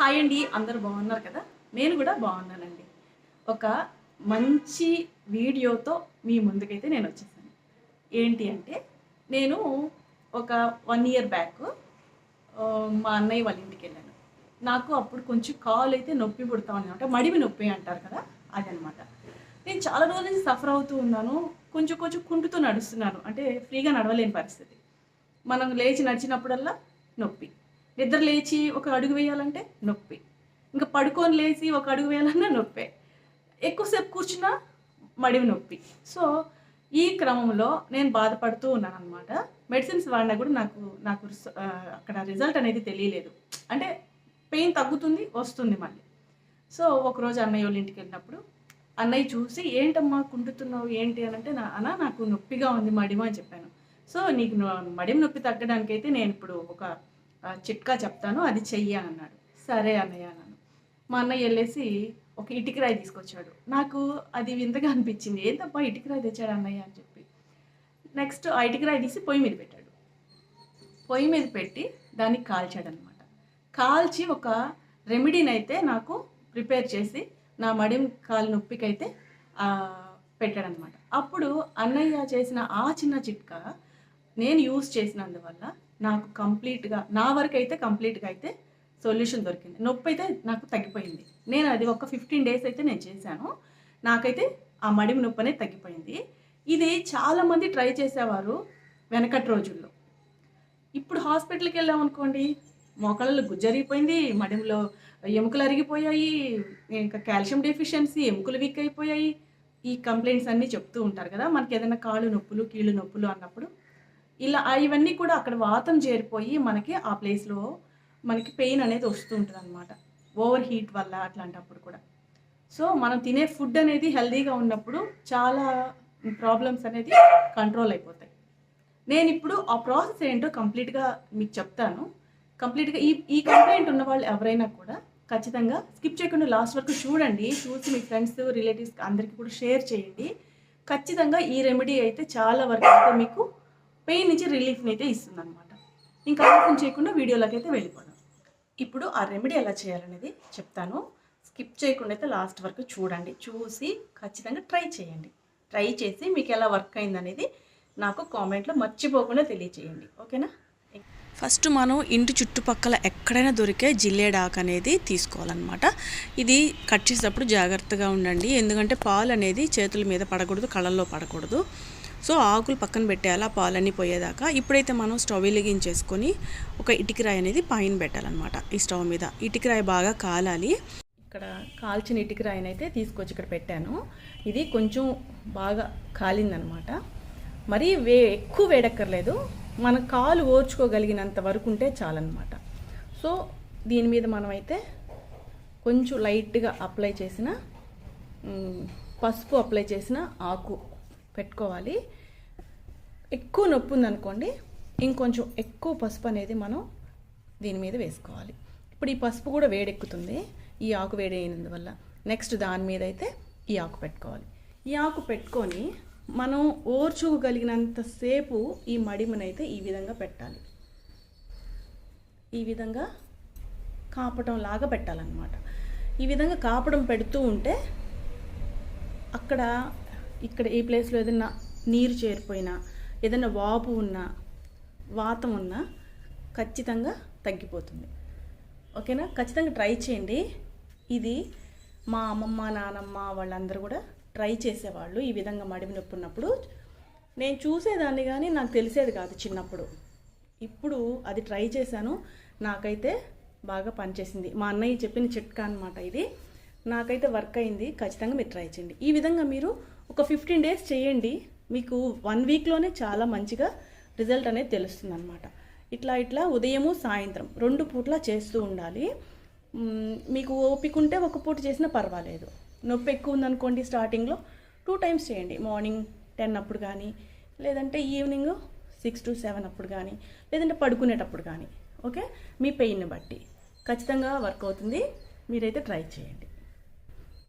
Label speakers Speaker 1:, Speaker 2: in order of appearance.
Speaker 1: Hi అండి అందరు బాగున్నారు కదా? నేను కూడా బాగున్నానండి. ఒక మంచి వీడియోతో మీ ముందుకైతే నేను వచ్చేసాను. ఏంటి అంటే నేను ఒక వన్ ఇయర్ బ్యాక్ మా అన్నయ్య వాళ్ళ ఇంటికి వెళ్ళాను. నాకు అప్పుడు కొంచెం కాలు అయితే నొప్పి పుడతా ఉంది అనమాట. మడివి నొప్పి అంటారు కదా అదనమాట. నేను చాలా రోజుల నుంచి సఫర్ అవుతూ ఉన్నాను. కొంచెం కొంచెం కుంటుతూ నడుస్తున్నాను. అంటే ఫ్రీగా నడవలేని పరిస్థితి. మనం లేచి నడిచినప్పుడల్లా నొప్పి. నిద్ర లేచి ఒక అడుగు వేయాలంటే నొప్పి. ఇంకా పడుకొని లేచి ఒక అడుగు వేయాలన్నా నొప్పే. ఎక్కువసేపు కూర్చున్నా మడివి నొప్పి. సో ఈ క్రమంలో నేను బాధపడుతూ ఉన్నాను అనమాట మెడిసిన్స్ వాడినా కూడా నాకు నాకు అక్కడ రిజల్ట్ అనేది తెలియలేదు. అంటే పెయిన్ తగ్గుతుంది వస్తుంది మళ్ళీ. సో ఒకరోజు అన్నయ్య వాళ్ళ ఇంటికి వెళ్ళినప్పుడు అన్నయ్య చూసి ఏంటమ్మా కుంటుతున్నావు ఏంటి? అని అంటే నా అన్న నాకు నొప్పిగా ఉంది మడిమ అని చెప్పాను. సో నీకు మడిమ నొప్పి తగ్గడానికైతే నేను ఇప్పుడు ఒక చిట్కా చెప్తాను అది చెయ్యి అన్నాడు. సరే అన్నయ్య అన్నాను. మా అన్నయ్య వెళ్ళేసి ఒక ఇటుకరాయి తీసుకొచ్చాడు. నాకు అది వింతగా అనిపించింది. ఏంటబ్బా ఇటుకరాయి తెచ్చాడు అన్నయ్య? అని చెప్పి. నెక్స్ట్ ఆ ఇటుకరాయి తీసి పొయ్యి మీద పెట్టాడు. పొయ్యి మీద పెట్టి దాన్ని కాల్చాడు అనమాట కాల్చి ఒక రెమెడీని అయితే నాకు ప్రిపేర్ చేసి నా మడిం కాలు నొప్పికైతే పెట్టాడనమాట అప్పుడు అన్నయ్య చేసిన ఆ చిన్న చిట్కా నేను యూస్ చేసినందువల్ల నాకు కంప్లీట్గా నా వరకు అయితే కంప్లీట్గా అయితే సొల్యూషన్ దొరికింది. నొప్పి అయితే నాకు తగ్గిపోయింది. నేను అది ఒక ఫిఫ్టీన్ డేస్ అయితే నేను చేశాను. నాకైతే ఆ మడిమి నొప్పి అనేది తగ్గిపోయింది. ఇది చాలామంది ట్రై చేసేవారు వెనకటి రోజుల్లో. ఇప్పుడు హాస్పిటల్కి వెళ్ళాం అనుకోండి మోకాళ్ళలో గుజ్జరిగిపోయింది మడిలో ఎముకలు అరిగిపోయాయి ఇంకా కాల్షియం డెఫిషియన్సీ ఎముకలు వీక్ అయిపోయాయి. ఈ కంప్లైంట్స్ అన్నీ చెప్తూ ఉంటారు కదా మనకి ఏదైనా కాళ్ళు నొప్పులు కీళ్ళు నొప్పులు అన్నప్పుడు ఇలా ఇవన్నీ కూడా అక్కడ వాతం చేరిపోయి మనకి ఆ ప్లేస్లో మనకి పెయిన్ అనేది వస్తూ ఉంటుంది అనమాట ఓవర్ హీట్ వల్ల అట్లాంటప్పుడు కూడా. సో మనం తినే ఫుడ్ అనేది హెల్తీగా ఉన్నప్పుడు చాలా ప్రాబ్లమ్స్ అనేది కంట్రోల్ అయిపోతాయి. నేను ఇప్పుడు ఆ ప్రాసెస్ ఏంటో కంప్లీట్గా మీకు చెప్తాను. కంప్లీట్గా ఈ ఈ కంప్లైంట్ ఉన్న వాళ్ళు ఎవరైనా కూడా ఖచ్చితంగా స్కిప్ చేయకుండా లాస్ట్ వరకు చూడండి. చూసి మీ ఫ్రెండ్స్ రిలేటివ్స్ అందరికీ కూడా షేర్ చేయండి. ఖచ్చితంగా ఈ రెమెడీ అయితే చాలా వరకు అయితే మీకు పెయిన్ నుంచి రిలీఫ్ని అయితే ఇస్తుంది అనమాట ఇంకా ఆలోచన చేయకుండా వీడియోలోకి అయితే వెళ్ళిపోదాం. ఇప్పుడు ఆ రెమెడీ ఎలా చేయాలనేది చెప్తాను. స్కిప్ చేయకుండా అయితే లాస్ట్ వరకు చూడండి. చూసి ఖచ్చితంగా ట్రై చేయండి. ట్రై చేసి మీకు ఎలా వర్క్ అయిందనేది నాకు కామెంట్లో మర్చిపోకుండా తెలియచేయండి. ఓకేనా?
Speaker 2: ఫస్ట్ మనం ఇంటి చుట్టుపక్కల ఎక్కడైనా దొరికే జిల్లేడాకు అనేది తీసుకోవాలన్నమాట. ఇది కట్ చేసేటప్పుడు జాగ్రత్తగా ఉండండి. ఎందుకంటే పాలు అనేది చేతుల మీద పడకూడదు కళ్ళల్లో పడకూడదు. సో ఆకులు పక్కన పెట్టేయాలి ఆ పాలన్నీ పోయేదాకా. ఇప్పుడైతే మనం స్టవ్ వెలిగించేసుకొని ఒక ఇటుకరాయి అనేది పైన పెట్టాలన్నమాట ఈ స్టవ్ మీద. ఇటుకరాయి బాగా కాలాలి.
Speaker 1: ఇక్కడ కాల్చిన ఇటుకరాయిని అయితే తీసుకొచ్చి ఇక్కడ పెట్టాను. ఇది కొంచెం బాగా కాలిందనమాట మరీ వే ఎక్కువ వేడక్కర్లేదు. మన కాలు ఓర్చుకోగలిగినంత వరకు ఉంటే చాలన్నమాట. సో దీని మీద మనమైతే కొంచెం లైట్గా అప్లై చేసిన పసుపు అప్లై చేసిన ఆకు పెట్టుకోవాలి. ఎక్కువ నొప్పి ఉందనుకోండి ఇంకొంచెం ఎక్కువ పసుపు అనేది మనం దీని మీద వేసుకోవాలి. ఇప్పుడు ఈ పసుపు కూడా వేడెక్కుతుంది ఈ ఆకు వేడైనందువల్ల. నెక్స్ట్ దాని మీద అయితే ఈ ఆకు పెట్టుకోవాలి. ఈ ఆకు పెట్టుకొని మనం ఓర్చుకోగలిగినంతసేపు ఈ మడిమనైతే ఈ విధంగా పెట్టాలి. ఈ విధంగా కాపటం లాగా పెట్టాలన్నమాట. ఈ విధంగా కాపడం పెడుతూ ఉంటే అక్కడ ఇక్కడ ఈ ప్లేస్లో ఏదైనా నీరు చేరిపోయినా ఏదైనా వాపు ఉన్నా వాతం ఉన్నా ఖచ్చితంగా తగ్గిపోతుంది. ఓకేనా? ఖచ్చితంగా ట్రై చేయండి. ఇది మా అమ్మమ్మ నానమ్మ వాళ్ళందరూ కూడా ట్రై చేసేవాళ్ళు ఈ విధంగా మడిమి నొప్పి ఉన్నప్పుడు నేను చూసేదాన్ని కానీ నాకు తెలిసేది కాదు చిన్నప్పుడు. ఇప్పుడు అది ట్రై చేశాను. నాకైతే బాగా పనిచేసింది. మా అన్నయ్య చెప్పిన చిట్కా అనమాట ఇది. నాకైతే వర్క్ అయింది. ఖచ్చితంగా మీరు ట్రై చేయండి. ఈ విధంగా మీరు ఒక ఫిఫ్టీన్ డేస్ చేయండి. మీకు వన్ వీక్లోనే చాలా మంచిగా రిజల్ట్ అనేది తెలుస్తుంది అనమాట ఇట్లా ఇట్లా ఉదయము సాయంత్రం రెండు పూట్ల చేస్తూ ఉండాలి. మీకు ఓపిక ఉంటే ఒక పూట చేసినా పర్వాలేదు. నొప్పి ఎక్కువ ఉందనుకోండి స్టార్టింగ్లో టూ టైమ్స్ చేయండి. మార్నింగ్ టెన్ అప్పుడు కానీ లేదంటే ఈవినింగ్ సిక్స్ టు సెవెన్ అప్పుడు కానీ లేదంటే పడుకునేటప్పుడు కానీ ఓకే? మీ పెయిన్ని బట్టి. ఖచ్చితంగా వర్క్ అవుతుంది. మీరైతే ట్రై చేయండి.